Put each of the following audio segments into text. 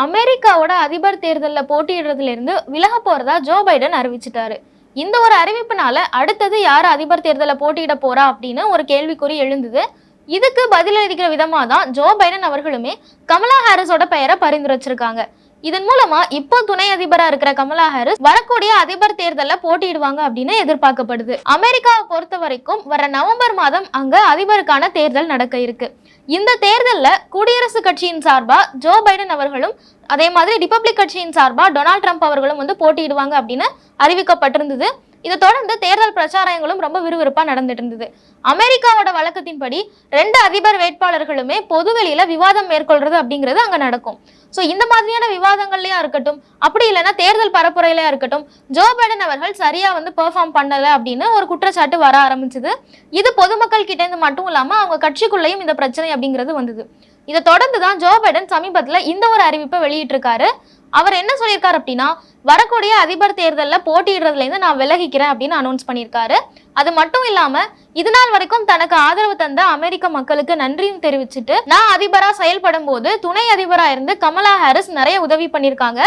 அமெரிக்காவோட அதிபர் தேர்தலில் போட்டியிடுறதுல இருந்து விலக போறதா ஜோ பைடன் அறிவிச்சிட்டாரு. இந்த ஒரு அறிவிப்புனால அடுத்தது யார் அதிபர் தேர்தலில் போட்டியிட போறா அப்படின்னு ஒரு கேள்விக்குறி எழுந்தது. இதுக்கு பதிலளிக்கிற விதமாக தான் ஜோ பைடன் அவர்களுமே கமலா ஹாரிஸோட பெயரை பரிந்துரைச்சிருக்காங்க. இதன் மூலமா இப்போ துணை அதிபரா இருக்கிற கமலா ஹாரிஸ் வரக்கூடிய அதிபர் தேர்தலில் போட்டியிடுவாங்க அப்படின்னு எதிர்பார்க்கப்படுது. அமெரிக்காவை பொறுத்த வரைக்கும் வர நவம்பர் மாதம் அங்க அதிபருக்கான தேர்தல் நடக்க இருக்கு. இந்த தேர்தலில் குடியரசு கட்சியின் சார்பா ஜோ பைடன் அவர்களும் அதே மாதிரி ரிப்பப்ளிக் கட்சியின் சார்பா டொனால்ட் ட்ரம்ப் அவர்களும் வந்து போட்டியிடுவாங்க அப்படின்னு அறிவிக்கப்பட்டிருந்தது. இதை தொடர்ந்து தேர்தல் பிரச்சாரங்களும் ரொம்ப விறுவிறுப்பா நடந்துட்டு இருந்தது. அமெரிக்காவோட வழக்கத்தின்படி ரெண்டு அதிபர் வேட்பாளர்களுமே பொதுவெளியில விவாதம் மேற்கொள்றது அப்படிங்கிறது அங்க நடக்கும். ஸோ இந்த மாதிரியான விவாதங்கள்லயா இருக்கட்டும் அப்படி இல்லைன்னா தேர்தல் பரப்புரையிலயா இருக்கட்டும் ஜோ பைடன் அவர்கள் சரியா வந்து பெர்ஃபார்ம் பண்ணல அப்படின்னு ஒரு குற்றச்சாட்டு வர ஆரம்பிச்சது. இது பொதுமக்கள் கிட்ட இருந்து மட்டும் இல்லாம அவங்க கட்சிக்குள்ளேயும் இந்த பிரச்சனை அப்படிங்கிறது வந்தது. இதை தொடர்ந்து தான் ஜோ பைடன் சமீபத்தில் இந்த ஒரு அறிவிப்பை வெளியிட்டிருக்காரு. அவர் என்ன சொல்லியிருக்காரு அப்படின்னா வரக்கூடிய அதிபர் தேர்தலில் போட்டியிடுறதுல இருந்து நான் விலகிக்கிறேன் அப்படின்னு அனௌன்ஸ் பண்ணியிருக்காரு. அது மட்டும் இல்லாம இது நாள் வரைக்கும் தனக்கு ஆதரவு தந்த அமெரிக்க மக்களுக்கு நன்றியும் தெரிவிச்சுட்டு நான் அதிபரா செயல்படும் போது துணை அதிபரா இருந்து கமலா ஹாரிஸ் நிறைய உதவி பண்ணியிருக்காங்க.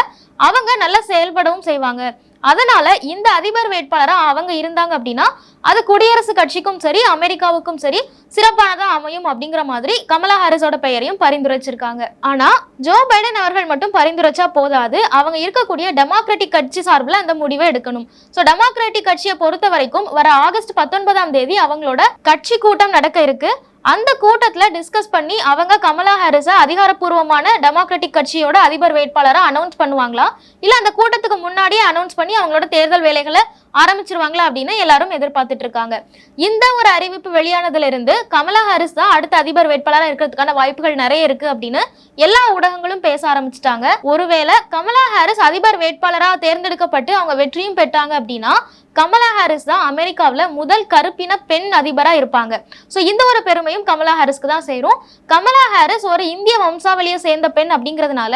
அவங்க நல்லா செயல்படவும் செய்வாங்க. அதனால இந்த அதிபர் வேட்பாளராக அவங்க இருந்தாங்க அப்படின்னா அது குடியரசு கட்சிக்கும் சரி அமெரிக்காவுக்கும் சரி சிறப்பானதாக அமையும் அப்படிங்கிற மாதிரி கமலா ஹாரிஸோட பெயரையும் பரிந்துரைச்சிருக்காங்க. ஆனா ஜோ பைடன் அவர்கள் மட்டும் பரிந்துரைச்சா போதாது. அவங்க இருக்கக்கூடிய டெமோக்ராட்டிக் கட்சி சார்பில் அந்த முடிவை எடுக்கணும். ஸோ டெமோக்ராட்டிக் கட்சியை பொறுத்த வரைக்கும் வர ஆகஸ்ட் பத்தொன்பதாம் தேதி அவங்களோட கட்சி கூட்டம் நடக்க இருக்கு. அந்த கூட்டத்தில் டிஸ்கஸ் பண்ணி அவங்க கமலா ஹாரிஸை அதிகாரப்பூர்வமான டெமோக்ராட்டிக் கட்சியோட அதிபர் வேட்பாளராக அனௌன்ஸ் பண்ணுவாங்களா? இல்லை அந்த கூட்டத்துக்கு முன்னாடியே அனௌன்ஸ் பண்ணி அவங்களோட தேர்தல் வேலைகளை ஆரம்பிச்சிருவாங்களா அப்படின்னு எல்லாரும் எதிர்பார்த்துட்டு இருக்காங்க. இந்த ஒரு அறிவிப்பு வெளியானதுல இருந்து கமலா ஹாரிஸ் தான் அடுத்த அதிபர் வேட்பாளராக இருக்கிறதுக்கான வாய்ப்புகள் நிறைய இருக்கு அப்படின்னு எல்லா ஊடகங்களும் பேச ஆரம்பிச்சிட்டாங்க. ஒருவேளை கமலா ஹாரிஸ் அதிபர் வேட்பாளராக தேர்ந்தெடுக்கப்பட்டு அவங்க வெற்றியும் பெற்றாங்க அப்படின்னா கமலா ஹாரிஸ் தான் அமெரிக்காவில் முதல் கருப்பின பெண் அதிபராக இருப்பாங்க. ஸோ இந்த ஒரு பெருமையும் கமலா ஹாரிஸ்க்கு தான் சேரும். கமலா ஹாரிஸ் ஒரு இந்திய வம்சாவளியை சேர்ந்த பெண் அப்படிங்கிறதுனால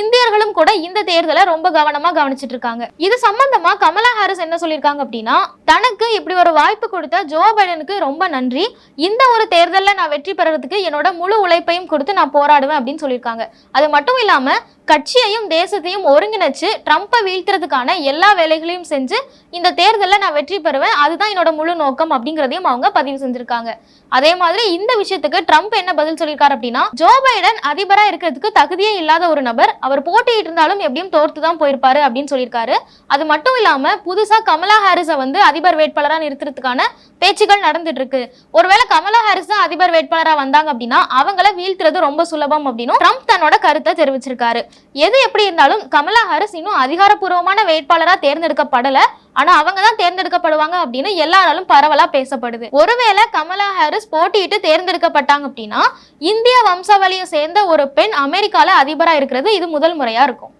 இந்தியர்களும் கூட இந்த தேர்தலை ரொம்ப கவனமாக கவனிச்சிட்டு இருக்காங்க. இது சம்பந்தமா கமலா ஹாரிஸ் என்ன சொல்லியிருக்காங்க அப்படின்னா தனக்கு இப்படி ஒரு வாய்ப்பு கொடுத்த ஜோ பைடனுக்கு ரொம்ப நன்றி. இந்த ஒரு தேர்தலில் நான் வெற்றி பெறறதுக்கு என்னோட முழு உழைப்பையும் கொடுத்து நான் போராடுவேன் அப்படின்னு சொல்லியிருக்காங்க. அது மட்டும் இல்லாமல் கட்சியையும் தேசத்தையும் ஒருங்கிணைச்சு ட்ரம்ப்பை வீழ்த்துறதுக்கான எல்லா வேலைகளையும் செஞ்சு இந்த தேர்தல் தேர்தலில் நான் வெற்றி பெறுவேன். அதுதான் என்னோட முழு நோக்கம் அப்படிங்கிறதையும் அவங்க பதிவு செஞ்சிருக்காங்க. அதே மாதிரி இந்த விஷயத்துக்கு ட்ரம்ப் என்ன பதில் சொல்லியிருக்காரு அப்படின்னா ஜோ பைடன் அதிபரா இருக்கிறதுக்கு தகுதியே இல்லாத ஒரு நபர் அவர் போட்டியிட்டு இருந்தாலும் எப்படியும் தோர்த்து தான் போயிருப்பாரு அப்படின்னு சொல்லியிருக்காரு. அது மட்டும் இல்லாம புதுசா கமலா ஹாரிஸை வந்து அதிபர் வேட்பாளராக நிறுத்துறதுக்கான பேச்சுகள் நடந்துட்டு இருக்கு ஒருவேளை கமலா ஹாரிஸ் தான் அதிபர் வேட்பாளரா வந்தாங்க அப்படின்னா அவங்கள வீழ்த்துறது ரொம்ப சுலபம் அப்படின்னு ட்ரம்ப் தன்னோட கருத்தை தெரிவிச்சிருக்காரு. எது எப்படி இருந்தாலும் கமலா ஹாரிஸ் இன்னும் அதிகாரப்பூர்வமான வேட்பாளரா தேர்ந்தெடுக்கப்படல. ஆனா அவங்க தான் தேர்ந்தெடுக்கப்படுவாங்க அப்படின்னு எல்லாராலும் பரவலா பேசப்படுது. ஒருவேளை கமலா ஹாரிஸ் போட்டியிட்டு தேர்ந்தெடுக்கப்பட்டாங்க அப்படின்னா இந்திய வம்சாவளியை சேர்ந்த ஒரு பெண் அமெரிக்கால அதிபரா இருக்கிறது இது முதல் முறையா இருக்கும்.